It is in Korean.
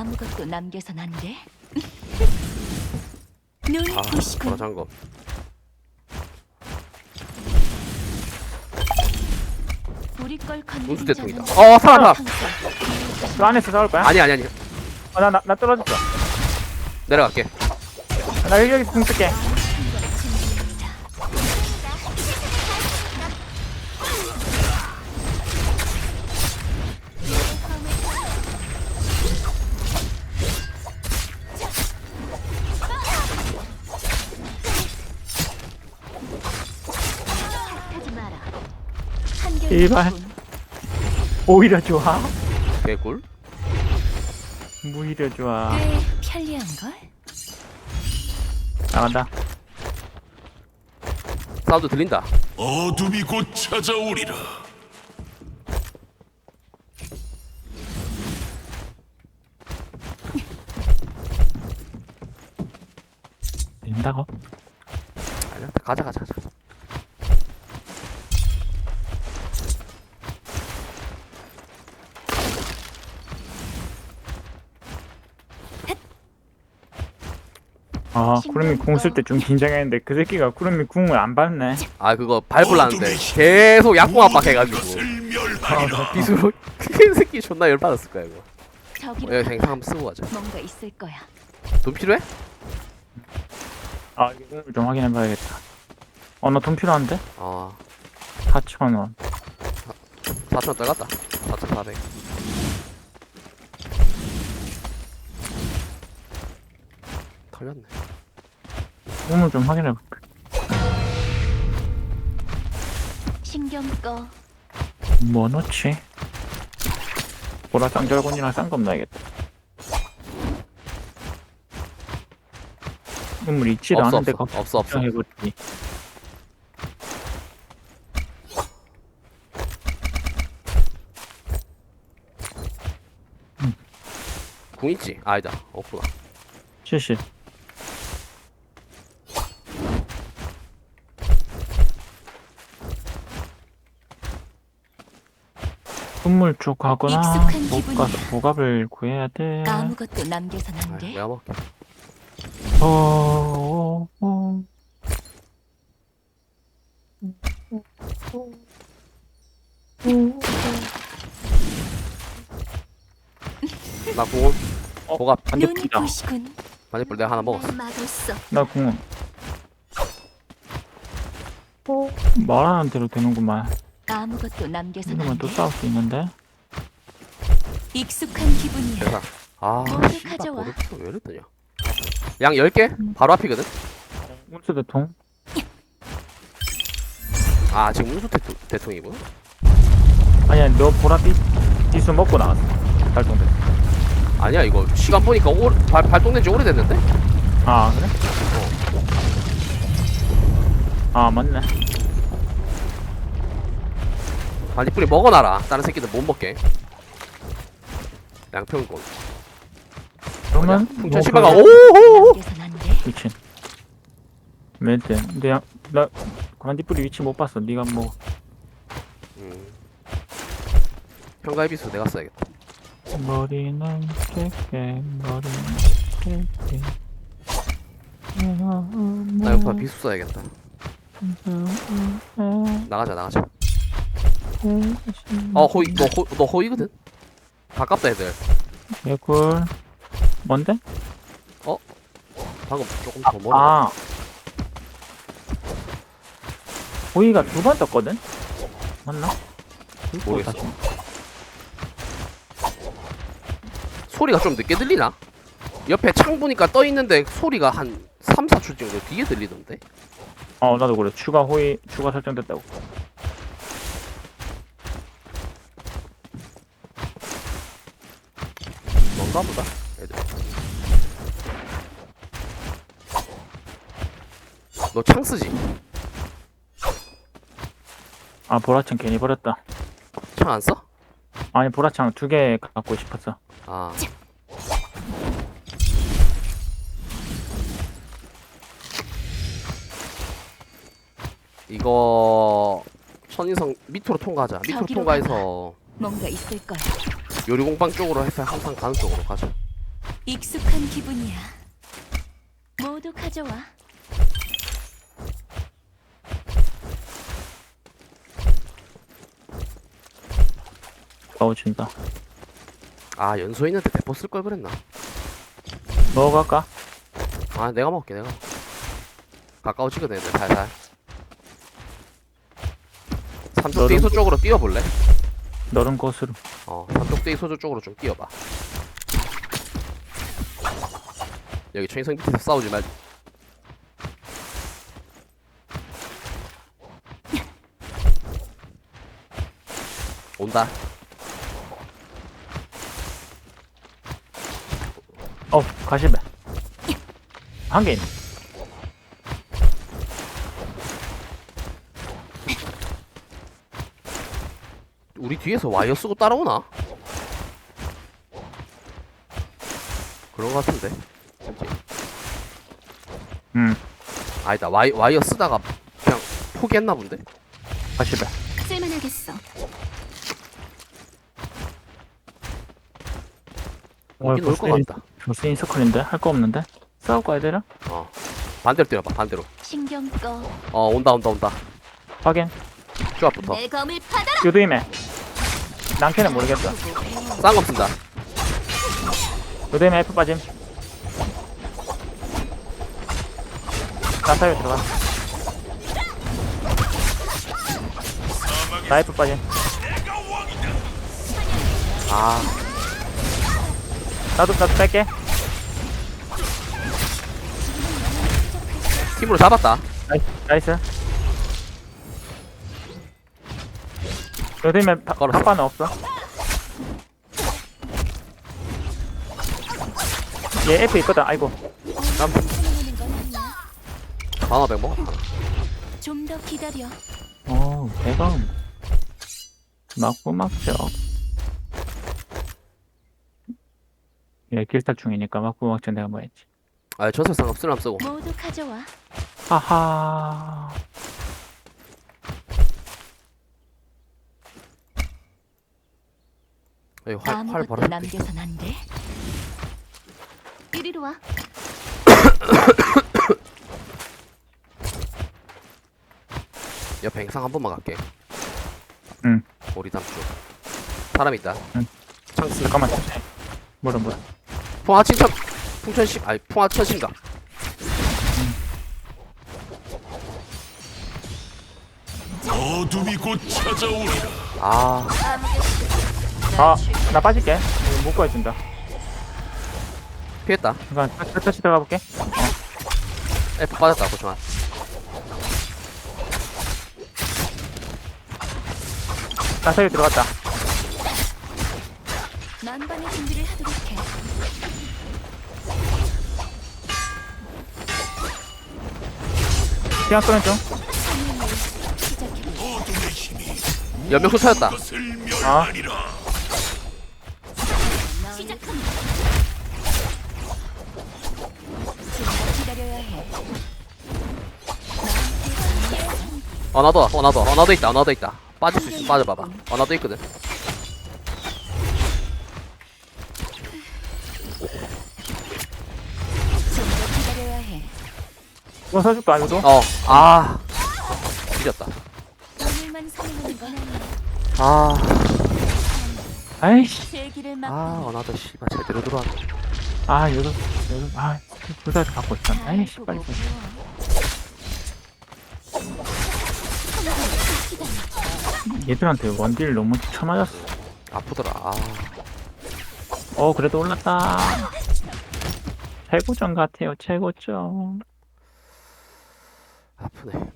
아무것도 남겨선 안 돼. 눈이 아 부시고 보라 잠금 우리 걸 운수 건드린 대통이다 자는 어 살아 살아 항상 그 안에서 싸울 거야? 아니 아니 아니 어, 나, 나, 나 떨어졌어. 내려갈게 나 여기, 여기 궁 쓸게. 제발. 오히려 좋아. 개꿀 무히려 좋아. 꽤 편리한 걸. 나간다. 사운드 들린다 어둠이 곧 찾아오리라. 된다고? 가자 가자 가자 아, 구름이 궁쓸때 좀 긴장했는데 그 새끼가 구름이 궁을 안 밟네. 아 그거 밟으려는데 계속 약공 압박해가지고. 비수로 그 새끼 존나 열받았을 거야 이거 저기로 어, 여기 생각 한번 쓰고 가자 뭔가 있을 거야. 돈 필요해? 아, 이거 궁을 좀 확인해봐야겠다. 어, 나돈 필요한데? 아 4,000원. 4천 떨갔다 4,400 털렸네 궁을 좀 확인해 볼게. 신경 꺼. 뭐 넣지? 보라 짱절곤이랑 쌍검 넣어야겠다. 인물 있지도 없어 않은데 없어 없어 없어 걱정해보지. 궁 있지? 아니다 없구나 실실. 선물 쪽 가거나 익숙한 못 기분이야. 가서 보갑을 구해야 돼. 아무것도 남겨선 아, 안 돼. 내가 먹게 어, 어, 어. 나 궁, 어? 보갑 눈이. 부시군. 반딧불 내가 하나 먹었어 날 막았어. 나 궁은. 말하는 대로 되는구만. 아무것도 이러면 안또 돼. 싸울 수 있는데. 익숙한 기분이야. 대상 아 씨발 가져와. 버릇 왜 이랬더냐 양 10개? 바로 앞이거든? 운수 대통. 아 지금 운수 대통, 대통이구나 아니야, 너 보라빛 기수 먹고 나왔어. 발동됐어. 아니야 이거 시간 보니까 오, 발, 발동된 지 오래됐는데? 아, 그래? 아, 맞네. 반딧불이 먹어놔라 다른 새끼들 못 먹게 양평권 그러면 풍천 뭐 씨발가 그- 오호호. 미친. 멘트. 근데 야, 나 관디뿌리 위치 못 봤어. 네가 뭐 음. 평가의 비수 내가 써야겠다 머리는 깨깨 머리는 깨깨. 나 여기다 비수 써야겠다 나가자 나가자 어 호이 너, 호, 너 호이거든? 가깝다 애들 개꿀. 뭔데? 방금 조금 더 멀어 아. 호이가 두 번 떴거든? 맞나? 모르겠어. 다시. 소리가 좀 늦게 들리나? 옆에 창 보니까 떠 있는데 소리가 한 3, 4초 정도 뒤에 들리던데? 어, 나도 그래. 추가 호이, 추가 설정됐다고. 뭔가 보다 애들 너 창 쓰지? 아, 보라창 괜히 버렸다. 창 안 써? 아니, 보라창 두 개 갖고 싶었어. 아 이거 천인성 밑으로 통과하자 밑으로 저기로 통과해서 뭔가 있을 거야. 요리공방 쪽으로 해서 항상 가는 쪽으로 가자 익숙한 기분이야. 모두 가져와. 넣어준다. 아 연소 있는데 대포 쓸 걸 그랬나? 먹어갈까? 아 내가 먹을게 내가. 가까워지거든 근데 살살. 삼쪽 너는- 대이소 쪽으로 뛰어볼래? 너른 곳으로. 어 삼쪽 대이소 쪽으로 좀 뛰어봐. 여기 초인성 밑에서 싸우지 말. 온다. 어, 가시배. 한개 있네. 우리 뒤에서 와이어 쓰고 따라오나? 그런 거 같은데. 그치? 음, 아니다 와이, 와이어 쓰다가 그냥 포기했나 본데. 가시배. 쓸만하겠어. 어, 오긴 올것 벌써 같다. 벌써 인서클인데? 할 거 없는데? 싸우고 가야 되나? 어 반대로 뛰어봐 반대로. 신경 꺼. 어 온다 온다 온다. 확인. 조합부터. 내 검을 받아라. 요드임에. 남캐는 모르겠다. 쌍검 쓴다. 요드임에 F 빠짐. 나사요 들어가. 나 F 빠짐. 아 나도, 나도 뺄게. 팀으로 잡았다. 나이스. 나이스. 요드임에 걸었어. 탑바는 없어. 얘 F 있거든. 아이고. 아니야. 방어 백 먹었다. 좀 더 기다려. 어, 대검. 막고 막죠. 얘 길탈 중이니까 막고 막죠 내가 뭐 했지. 아 전설 상검 쓰람 쓰고. 모두 가져와. 하하. 여기 활, 활 아무것도 바로. 남겨선 안 돼. 이리로 와. 옆에 행상 한 번만 갈게. 응. 우리 담 쪽. 사람 있다. 응. 창스. 잠깐만. 뭐라 뭐라. 풍화친천. 풍천심. 아니 풍화 천심가. 어둠이 곧 찾아오리라. 아 아, 나 빠질게. 이거 못 구해준다. 피했다. 잠깐, 터- 터치 들어가 볼게. F 빠졌다. 고정아. 나 사유 들어갔다. 난반의 준비를 하도록 해. 피한 쏘는 중. 연명 흩어졌다. 것을 아. 어나도 어나도 어나도 있다. 어나도 있다. 빠질 수 있어. 빠져봐봐. 어나도 있거든. 이거 서줄까, 이거도? 어. 아. 뒤졌다. 아. 아이씨. 아 막. 어나도 씨발 제대로 들어왔네. 아, 이거, 이거, 아, 불사 갖고 있었네. 아이씨, 빨리. 빨리. 얘들한테 원딜 너무 쳐맞았어. 아프더라. 어, 그래도 올랐다. 최고점 같아요, 최고전 아프네.